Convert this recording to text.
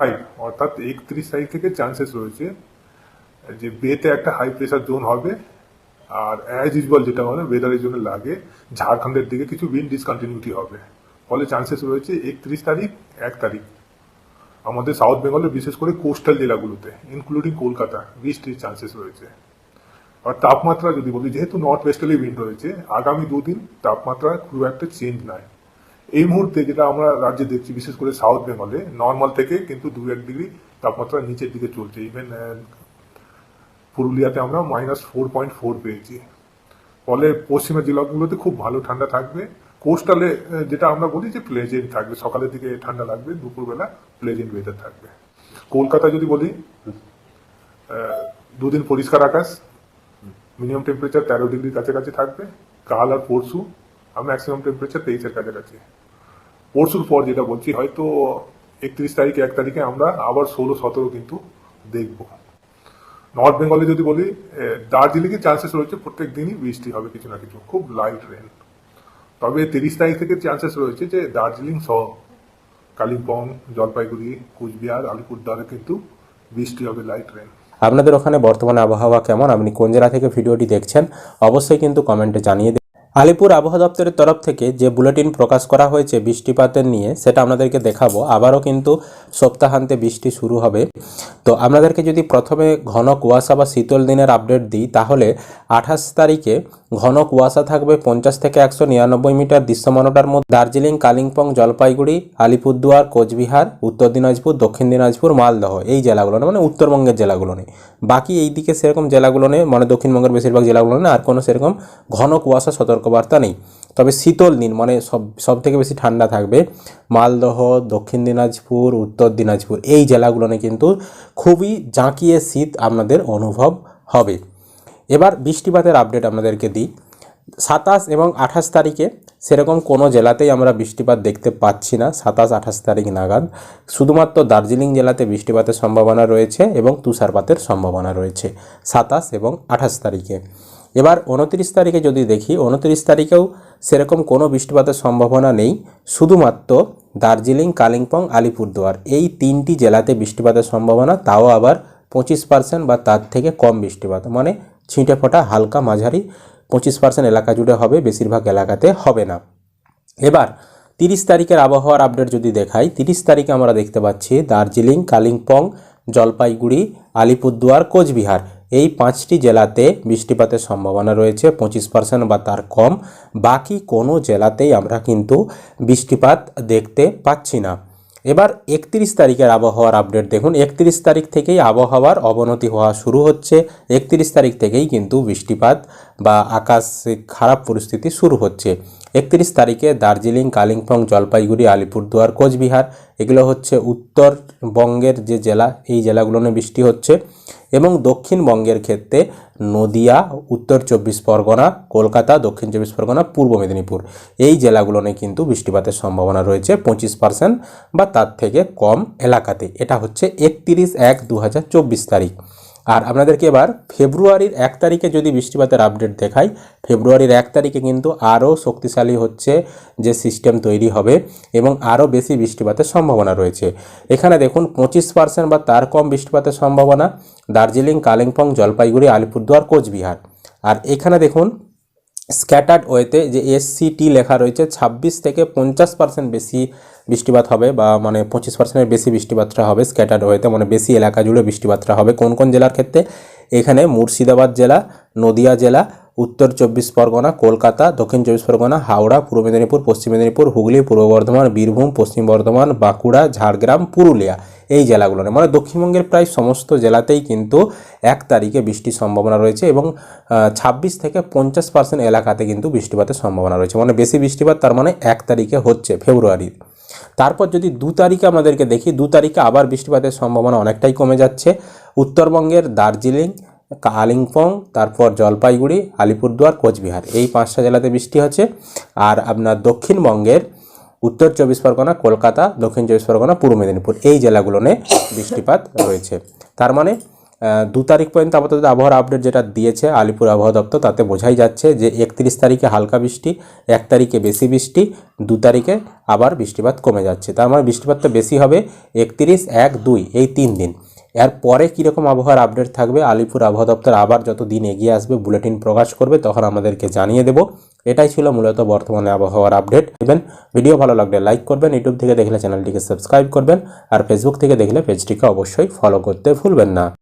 Five অর্থাৎ একত্রিশ তারিখ থেকে চান্সেস রয়েছে যে বেতে একটা হাই প্রেশার জোন হবে আর অ্যাজ ইউজুয়াল যেটা মানে ওয়েদারের জন্য লাগে, ঝাড়খণ্ডের দিকে কিছু উইন্ড ডিসকন্টিনিউটি হবে। ফলে চান্সেস রয়েছে একত্রিশ তারিখ, এক তারিখ। আমাদের সাউথ বেঙ্গলে বিশেষ করে কোস্টাল জেলাগুলোতে ইনক্লুডিং কলকাতা বৃষ্টির চান্সেস রয়েছে। আর তাপমাত্রা যদি বলি, যেহেতু নর্থ ওয়েস্টার্লি উইন্ড রয়েছে, আগামী দুদিন তাপমাত্রা খুব একটা চেঞ্জ নাই। এই মুহূর্তে যেটা আমরা রাজ্যে দেখছি, বিশেষ করে সাউথ বেঙ্গলে নর্মাল থেকে কিন্তু দু এক ডিগ্রি তাপমাত্রা নিচের দিকে চলছে। ইভেন পুরুলিয়াতে আমরা মাইনাস ফোর পয়েন্ট ফোর পেয়েছি। ফলে পশ্চিমের জেলাগুলোতে খুব ভালো ঠান্ডা থাকবে। কোস্টালে যেটা আমরা বলি যে প্লেজেন্ট থাকবে। সকালের দিকে ঠান্ডা লাগবে, দুপুরবেলা প্লেজেন্ট ওয়েদার থাকবে। কলকাতা যদি বলি দুদিন পরিষ্কার আকাশ মিনিমাম টেম্পারেচার তেরো ডিগ্রির কাছাকাছি থাকবে। কাল আর পরশু, আর ম্যাক্সিমাম টেম্পারেচার তেইশের কাছাকাছি। পরশুর পর যেটা বলছি, হয়তো একত্রিশ তারিখে, এক তারিখে আমরা আবার ষোলো, সতেরো কিন্তু দেখব। নর্থ বেঙ্গলে যদি বলি দার্জিলিংয়ে চান্সেস রয়েছে প্রত্যেক দিনই বৃষ্টি হবে কিছু না কিছু, খুব লাইট রেন তবে তিরিশ তারিখ থেকে চান্সেস রয়েছে যে দার্জিলিং সহ কালিম্পং জলপাইগুড়ি, কুচবিহার, আলিপুরদুয়ারে কিন্তু বৃষ্টি হবে লাইট রেন আপনাদের ওখানে বর্তমানে আবহাওয়া কেমন? আপনি কোন জেলা থেকে ভিডিওটি দেখছেন? অবশ্যই কিন্তু কমেন্টে জানিয়ে আলিপুর আবহাওয়া দপ্তরের তরফ থেকে যে বুলেটিন প্রকাশ করা হয়েছে বৃষ্টিপাতের নিয়ে, সেটা আপনাদেরকে দেখাবো। আবারও কিন্তু সপ্তাহান্তে বৃষ্টি শুরু হবে। তো আপনাদেরকে যদি প্রথমে ঘন কুয়াশা বা শীতল দিনের আপডেট দিই, তাহলে আঠাশ তারিখে ঘন কুয়াশা থাকবে পঞ্চাশ থেকে একশো নিরানব্বই মিটার দৃশ্যমানতার মধ্যে। দার্জিলিং, কালিম্পং, জলপাইগুড়ি, আলিপুরদুয়ার, কোচবিহার, উত্তর দিনাজপুর, দক্ষিণ দিনাজপুর, মালদহ, এই জেলাগুলো মানে উত্তরবঙ্গের জেলাগুলো নেই বাকি এই দিকে সেরকম জেলাগুলো নেই মানে দক্ষিণবঙ্গের বেশিরভাগ জেলাগুলো নেই আর কোনো সেরকম ঘন কুয়াশা সতর্কবার্তা নেই। তবে শীতল দিন মানে সব সব থেকে বেশি ঠান্ডা থাকবে মালদহ, দক্ষিণ দিনাজপুর, উত্তর দিনাজপুর। এই জেলাগুলোনে কিন্তু খুবই জাঁকিয়ে শীত আপনাদের অনুভব হবে। এবার বৃষ্টিপাতের আপডেট আপনাদেরকে দিই। সাতাশ এবং আঠাশ তারিখে সেরকম কোনো জেলাতেই আমরা বৃষ্টিপাত দেখতে পাচ্ছি না, সাতাশ, আঠাশ তারিখ নাগাদ। শুধুমাত্র দার্জিলিং জেলাতে বৃষ্টিপাতের সম্ভাবনা রয়েছে এবং তুষারপাতের সম্ভাবনা রয়েছে, সাতাশ এবং আঠাশ তারিখে। এবার উনত্রিশ তারিখে যদি দেখি, উনত্রিশ তারিখেও সেরকম কোনো বৃষ্টিপাতের সম্ভাবনা নেই, শুধুমাত্র দার্জিলিং, কালিম্পং, আলিপুরদুয়ার। এই তিনটি জেলাতে বৃষ্টিপাতের সম্ভাবনা, তাও আবার পঁচিশ পার্সেন্ট বা তার থেকে কম বৃষ্টিপাত। মানে ছিঁটে ফোটা, হালকা মাঝারি পঁচিশ পার্সেন্ট এলাকা জুড়ে হবে, বেশিরভাগ এলাকাতে হবে না। এবার তিরিশ তারিখের আবহাওয়ার আপডেট যদি দেখাই, তিরিশ তারিখে আমরা দেখতে পাচ্ছি দার্জিলিং, কালিম্পং, জলপাইগুড়ি, আলিপুরদুয়ার, কোচবিহার। এই পাঁচটি জেলাতে বৃষ্টিপাতের সম্ভাবনা রয়েছে, পঁচিশ পার্সেন্ট বা তার কম। বাকি কোনো জেলাতেই আমরা কিন্তু বৃষ্টিপাত দেখতে পাচ্ছি না। এবার একত্রিশ তারিখের আবহাওয়ার আপডেট দেখুন। একত্রিশ তারিখ থেকেই আবহাওয়ার অবনতি হওয়া শুরু হচ্ছে। একত্রিশ তারিখ থেকেই কিন্তু বৃষ্টিপাত বা আকাশে খারাপ পরিস্থিতি শুরু হচ্ছে। একত্রিশ তারিখে দার্জিলিং, কালিম্পং, জলপাইগুড়ি, আলিপুরদুয়ার, কোচবিহার এগুলো হচ্ছে উত্তরবঙ্গের যে জেলা, এই জেলাগুলোনে বৃষ্টি হচ্ছে এবং দক্ষিণবঙ্গের ক্ষেত্রে নদিয়া, উত্তর চব্বিশ পরগনা, কলকাতা, দক্ষিণ চব্বিশ পরগনা, পূর্ব মেদিনীপুর, এই জেলাগুলোনে কিন্তু বৃষ্টিপাতের সম্ভাবনা রয়েছে পঁচিশ পার্সেন্ট বা তার থেকে কম এলাকাতে। এটা হচ্ছে একত্রিশ এক দু তারিখ। আর আপনাদেরকে এবার ফেব্রুয়ারির এক তারিখে যদি বৃষ্টিপাতের আপডেট দেখাই, ফেব্রুয়ারির এক তারিখে কিন্তু আরও শক্তিশালী হচ্ছে যে সিস্টেম তৈরি হবে এবং আরও বেশি বৃষ্টিপাতের সম্ভাবনা রয়েছে। এখানে দেখুন, পঁচিশ পার্সেন্ট বা তার কম বৃষ্টিপাতের সম্ভাবনা দার্জিলিং, কালিম্পং, জলপাইগুড়ি, আলিপুরদুয়ার, কোচবিহার। আর এখানে দেখুন স্ক্যাটার্ড ওয়েতে যে এসসিটি লেখা রয়েছে, ছাব্বিশ থেকে পঞ্চাশ পার্সেন্ট বেশি বৃষ্টিপাত হবে বা মানে পঁচিশ পার্সেন্টের বেশি বৃষ্টিপাতটা হবে স্ক্যাটার্ড ওয়েতে মানে বেশি এলাকা জুড়ে বৃষ্টিপাতটা হবে। কোন কোন জেলার ক্ষেত্রে? এখানে মুর্শিদাবাদ জেলা, নদিয়া জেলা, উত্তর চব্বিশ পরগনা, কলকাতা, দক্ষিণ চব্বিশ পরগনা, হাওড়া, পূর্ব মেদিনীপুর, পশ্চিম মেদিনীপুর, হুগলি, পূর্ব বর্ধমান, বীরভূম, পশ্চিম বর্ধমান, বাঁকুড়া, ঝাড়গ্রাম, পুরুলিয়া এই জেলাগুলো মানে দক্ষিণবঙ্গের প্রায় সমস্ত জেলাতেই কিন্তু এক তারিখে বৃষ্টির সম্ভাবনা রয়েছে এবং ছাব্বিশ থেকে পঞ্চাশ পার্সেন্ট এলাকাতে কিন্তু বৃষ্টিপাতের সম্ভাবনা রয়েছে। মানে বেশি বৃষ্টিপাত তার মানে এক তারিখে হচ্ছে, ফেব্রুয়ারির। তারপর যদি দু তারিখে আমাদেরকে দেখি, দু তারিখে আবার বৃষ্টিপাতের সম্ভাবনা অনেকটাই কমে যাচ্ছে। উত্তরবঙ্গের দার্জিলিং, কালিম্পং, তারপর জলপাইগুড়ি, আলিপুরদুয়ার, কোচবিহার, এই পাঁচটা জেলাতে বৃষ্টি হচ্ছে। আর আপনার দক্ষিণবঙ্গের উত্তর চব্বিশ পরগনা, কলকাতা, দক্ষিণ চব্বিশ পরগনা, পূর্ব মেদিনীপুর, এই জেলাগুলোনে বৃষ্টিপাত রয়েছে। তার মানে দু তারিখ পর্যন্ত আপাতত আবহাওয়ার আপডেট যেটা দিয়েছে আলিপুর আবহাওয়া দপ্তর, তাতে বোঝাই যাচ্ছে যে একত্রিশ তারিখে হালকা বৃষ্টি, এক তারিখে বেশি বৃষ্টি, দু তারিখে আবার বৃষ্টিপাত কমে যাচ্ছে। তার মানে বৃষ্টিপাতটা বেশি হবে, একত্রিশ, এক, দুই, এই তিন দিন। এর পরে কীরকম আবহাওয়ার আপডেট থাকবে, আলিপুর আবহাওয়া দপ্তর আবার যত দিন এগিয়ে আসবে বুলেটিন প্রকাশ করবে, তখন আমাদেরকে জানিয়ে দেব। এটাই ছিল মূলত বর্তমানে আবহাওয়ার আপডেট দেবেন ভিডিও ভালো লাগলে লাইক করবেন ইউটিউব থেকে দেখলে চ্যানেলটিকে সাবস্ক্রাইব করবেন, আর ফেসবুক থেকে দেখলে পেজটিকে অবশ্যই ফলো করতে ভুলবেন না।